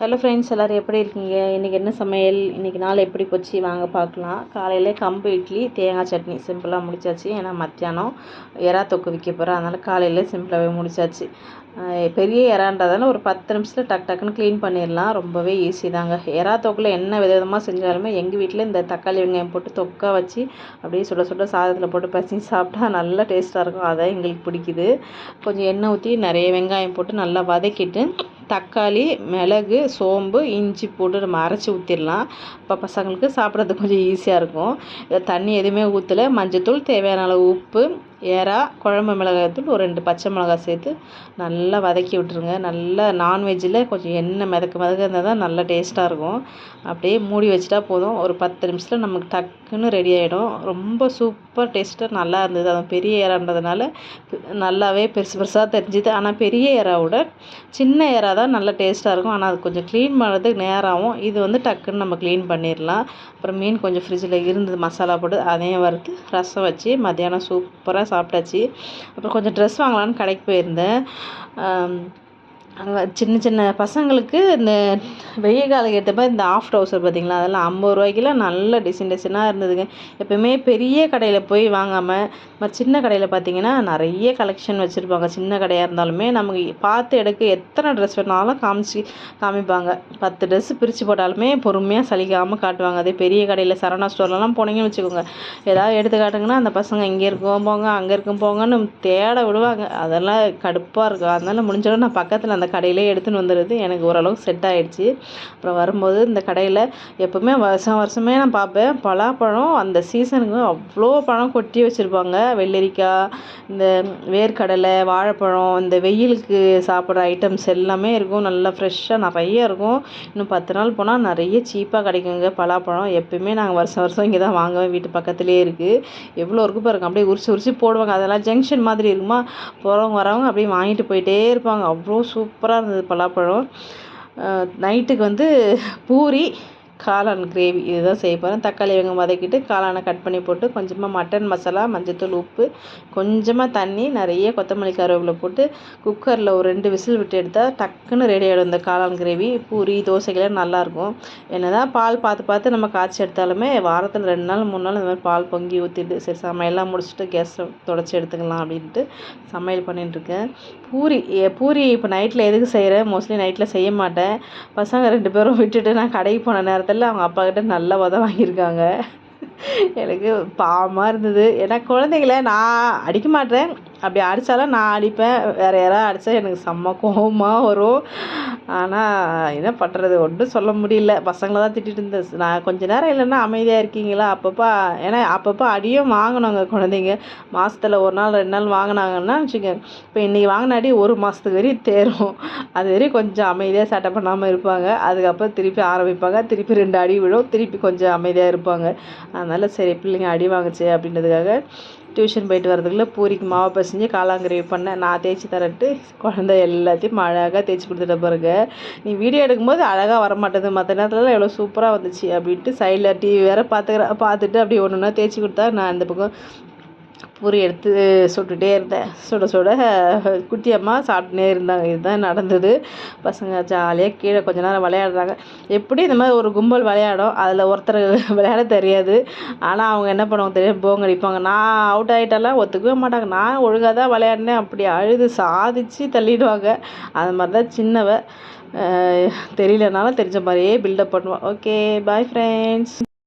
Hello friends எல்லோரும் எப்படி இருக்கீங்க? இன்றைக்கி என்ன சமையல்? இன்றைக்கி நாள் எப்படி போச்சு? வாங்க பார்க்கலாம். காலையில் கம்பு இட்லி தேங்காய் சட்னி. சிம்பிளாக முடிச்சாச்சு. ஏன்னா மத்தியானம் எறா தொக்கு விற்க போகிறேன் அதனால் காலையில் சிம்பிளாகவே முடிச்சாச்சு. பெரிய எறான்றதால ஒரு பத்து நிமிஷத்தில் டக் டக்குன்னு க்ளீன் பண்ணிடலாம். ரொம்பவே ஈஸி தாங்க. எறா தொக்கில் என்ன வித விதமாக செஞ்சாலுமே எங்கள் வீட்டில் இந்த தக்காளி வெங்காயம் போட்டு தொக்கா வச்சு அப்படியே சுட சுட சாதத்தில் போட்டு பசிஞ்சு சாப்பிட்டா நல்லா டேஸ்ட்டாக இருக்கும். அதான் எங்களுக்கு பிடிக்குது. கொஞ்சம் எண்ணெய் ஊற்றி நிறைய வெங்காயம் போட்டு நல்லா வதக்கிட்டு தக்காளி மிளகு சோம்பு இஞ்சி போட்டு நம்ம அரைச்சி ஊற்றிடலாம் அப்போ பசங்களுக்கு சாப்பிட்றதுக்கு கொஞ்சம் ஈஸியாக இருக்கும். தண்ணி எதுவுமே ஊற்றலை மஞ்சத்தூள் தேவையான அளவு உப்பு ஏறா குழம்பு மிளகாய்த்தூள் ஒரு ரெண்டு பச்சை மிளகாய் சேர்த்து நல்லா வதக்கி விட்டுருங்க. நல்லா நான்வெஜ்ஜில் கொஞ்சம் எண்ணெய் மிதக்க மிதக்க இருந்தால் தான் நல்லா டேஸ்ட்டாக இருக்கும். அப்படியே மூடி வச்சுட்டா போதும். ஒரு பத்து நிமிஷத்தில் நமக்கு டக்குன்னு ரெடி ஆகிடும் ரொம்ப சூப்பர் டேஸ்ட்டாக நல்லா இருந்தது. அது பெரிய ஏறான்றதுனால நல்லாவே பெருசு பெருசாக தெரிஞ்சுது. ஆனால் பெரிய ஏறாவோட சின்ன ஏறா தான் நல்லா டேஸ்ட்டாக இருக்கும். ஆனால் அது கொஞ்சம் க்ளீன் பண்ணுறதுக்கு நேராகவும் இது வந்து டக்குன்னு நம்ம க்ளீன் பண்ணிடலாம் அப்புறம் மீன் கொஞ்சம் ஃப்ரிட்ஜில் இருந்தது. மசாலா போட்டு அதையும் வறுத்து ரசம் வச்சு மத்தியானம் சூப்பராக சாப்பிட்டாச்சு. அப்புறம் கொஞ்சம் ட்ரெஸ் வாங்கலான்னு கடைக்கு போயிருந்தேன். சின்ன சின்ன பசங்களுக்கு இந்த வெயில் காலம் ஏற்ற மாதிரி இந்த ஆஃப் ட்ரௌசர் பார்த்திங்களா? அதெல்லாம் ஐம்பது ரூபாய்க்கெலாம் நல்ல டிசைன் டிசைனாக இருந்ததுங்க. எப்போயுமே பெரிய கடையில் போய் வாங்காமல் நம்ம சின்ன கடையில் பார்த்திங்கன்னா நிறைய கலெக்ஷன் வச்சுருப்பாங்க. சின்ன கடையாக இருந்தாலுமே நமக்கு பார்த்து எடுக்க எத்தனை ட்ரெஸ் வேணாலும் காமிச்சு காமிப்பாங்க. பத்து ட்ரெஸ்ஸு பிரித்து போட்டாலுமே பொறுமையாக சலிக்காமல் காட்டுவாங்க. அதே பெரிய கடையில் சரவணா ஸ்டோர்லலாம் போனீங்கன்னு வச்சுக்கோங்க. ஏதாவது எடுத்து காட்டுங்கன்னா அந்த பசங்க இங்கே இருக்கோம் போங்க அங்கே இருக்கும் போங்கன்னு தேட விடுவாங்க. அதெல்லாம் கடுப்பாக இருக்கும். அதனால் முடிஞ்சளவு நான் பக்கத்தில் அந்த அந்த கடையிலே எடுத்துன்னு வந்துடுது எனக்கு ஓரளவுக்கு செட் ஆகிடுச்சி அப்புறம் வரும்போது இந்த கடையில் எப்போவுமே வருஷம் வருஷமே நான் பார்ப்பேன். பலாப்பழம் அந்த சீசனுக்கு அவ்வளோ பழம் கொட்டி வச்சுருப்பாங்க. வெள்ளரிக்காய் இந்த வேர்க்கடலை வாழைப்பழம் இந்த வெயிலுக்கு சாப்பிட்ற ஐட்டம்ஸ் எல்லாமே இருக்கும். நல்லா ஃப்ரெஷ்ஷாக நிறைய இருக்கும். இன்னும் பத்து நாள் போனால் நிறைய சீப்பாக கிடைக்குங்க பலாப்பழம். எப்போயுமே நாங்கள் வருஷம் வருஷம் இங்கே தான் வாங்குவேன் வீட்டு பக்கத்துலேயே இருக்குது எவ்வளோ இருக்கும் பாருங்க. அப்படியே உரிச்சு உரிச்சு போடுவாங்க. அதெல்லாம் ஜங்ஷன் மாதிரி இருக்குமா? போகிறவங்க வரவங்க அப்படியே வாங்கிட்டு போயிட்டே இருப்பாங்க. அவ்வளோ சூப் சூப்பராக இருந்தது பலாப்பழம். நைட்டுக்கு வந்து பூரி காளான் கிரேவி இதுதான் செய்ய போகிறேன் தக்காளி வெங்காயம் வதக்கிட்டு காளானை கட் பண்ணி போட்டு கொஞ்சமாக மட்டன் மசாலா மஞ்சத்தூள் உப்பு கொஞ்சமாக தண்ணி நிறைய கொத்தமல்லி கருவேப்பிலை போட்டு குக்கரில் ஒரு ரெண்டு விசில் விட்டு எடுத்தால் டக்குன்னு ரெடி ஆகிடும் இந்த காளான் கிரேவி பூரி தோசைக்கெல்லாம் நல்லாயிருக்கும் என்ன தான் பால் பார்த்து பார்த்து நம்ம காய்ச்சி எடுத்தாலுமே வாரத்தில் ரெண்டு நாள் மூணு நாள் இந்த மாதிரி பால் பொங்கி ஊற்றிட்டு சரி சமையல்லாம் முடிச்சுட்டு கேஸை தொடச்சி எடுத்துக்கலாம் அப்படின்ட்டு சமையல் பண்ணிட்டுருக்கேன் பூரி பூரி இப்போ நைட்டில் எதுக்கு செய்கிறேன் மோஸ்ட்லி நைட்டில் செய்ய மாட்டேன். பசங்க ரெண்டு பேரும் விட்டுட்டு நான் கடைக்கு போன நேரத்தில் காலத்தில் அவங்க அப்பாக்கிட்ட நல்ல உத வாங்கியிருக்காங்க. எனக்கு பாவமாக இருந்தது. ஏன்னா குழந்தைங்கள நான் அடிக்க மாட்டேன். அப்படி அடித்தாலும் நான் அடிப்பேன். வேறு யாராவது அடித்தா எனக்கு செம்ம கோபமாக வரும். ஆனால் என்ன பண்ணுறது ஒன்றும் சொல்ல முடியல. பசங்களை தான் திட்டிகிட்டு இருந்தேன். நான் கொஞ்ச நேரம் இல்லைன்னா அமைதியாக இருக்கீங்களா? அப்பப்போ ஏன்னா அப்பப்போ அடியும் வாங்கினாங்க குழந்தைங்க. மாதத்துல ஒரு நாள் ரெண்டு நாள் வாங்கினாங்கன்னா வச்சுக்கோங்க. இப்போ இன்றைக்கி வாங்கின அடி ஒரு மாதத்துக்கு வரையும் தேரும். அது வரையும் கொஞ்சம் அமைதியாக சட்டை பண்ணாமல் இருப்பாங்க. அதுக்கப்புறம் திருப்பி ஆரம்பிப்பாங்க. திருப்பி ரெண்டு அடி விழும். திருப்பி கொஞ்சம் அமைதியாக இருப்பாங்க. அதனால் சரி பிள்ளைங்க அடி வாங்குச்சு அப்படின்றதுக்காக டியூஷன் போயிட்டு வரதுக்குள்ளே பூரிக்கு மாவை பசைஞ்சு காளாங்கிரேவி பண்ணேன் நான் தேய்ச்சி தரட்டு. குழந்த எல்லாத்தையும் அழகாக தேய்ச்சி கொடுத்துட்ட பிறகு நீ வீடியோ எடுக்கும்போது அழகாக வர மாட்டேது மற்ற நேரத்துலலாம் எவ்வளோ சூப்பராக வந்துச்சு அப்படின்ட்டு சைடில் டிவி வேறு பார்த்துக்கிற பார்த்துட்டு அப்படியே ஒன்று ஒன்றா தேய்ச்சி கொடுத்தா நான் இந்த பக்கம் பூரி எடுத்து சுட்டுகிட்டே இருந்தேன். சுட சுட குட்டி அம்மா சாப்பிட்டுனே இருந்தாங்க. இதுதான் நடந்தது. பசங்க ஜாலியாக கீழே கொஞ்ச நேரம் விளையாடுறாங்க. எப்படி இந்த மாதிரி ஒரு கும்பல் விளையாடும்? அதில் ஒருத்தர் விளையாட தெரியாது. ஆனால் அவங்க என்ன பண்ணுவாங்க தெரியும்? போங்க அடிப்பாங்க. நான் அவுட் ஆகிட்டாலாம் ஒத்துக்கவே மாட்டாங்க. நான் ஒழுங்காக தான் விளையாடினேன். அப்படி அழுது சாதிச்சு தள்ளிடுவாங்க. அது மாதிரி தான் சின்னவ தெரியலனாலும் தெரிஞ்ச மாதிரியே பில்டப் பண்ணுவான் ஓகே பாய் ஃப்ரெண்ட்ஸ்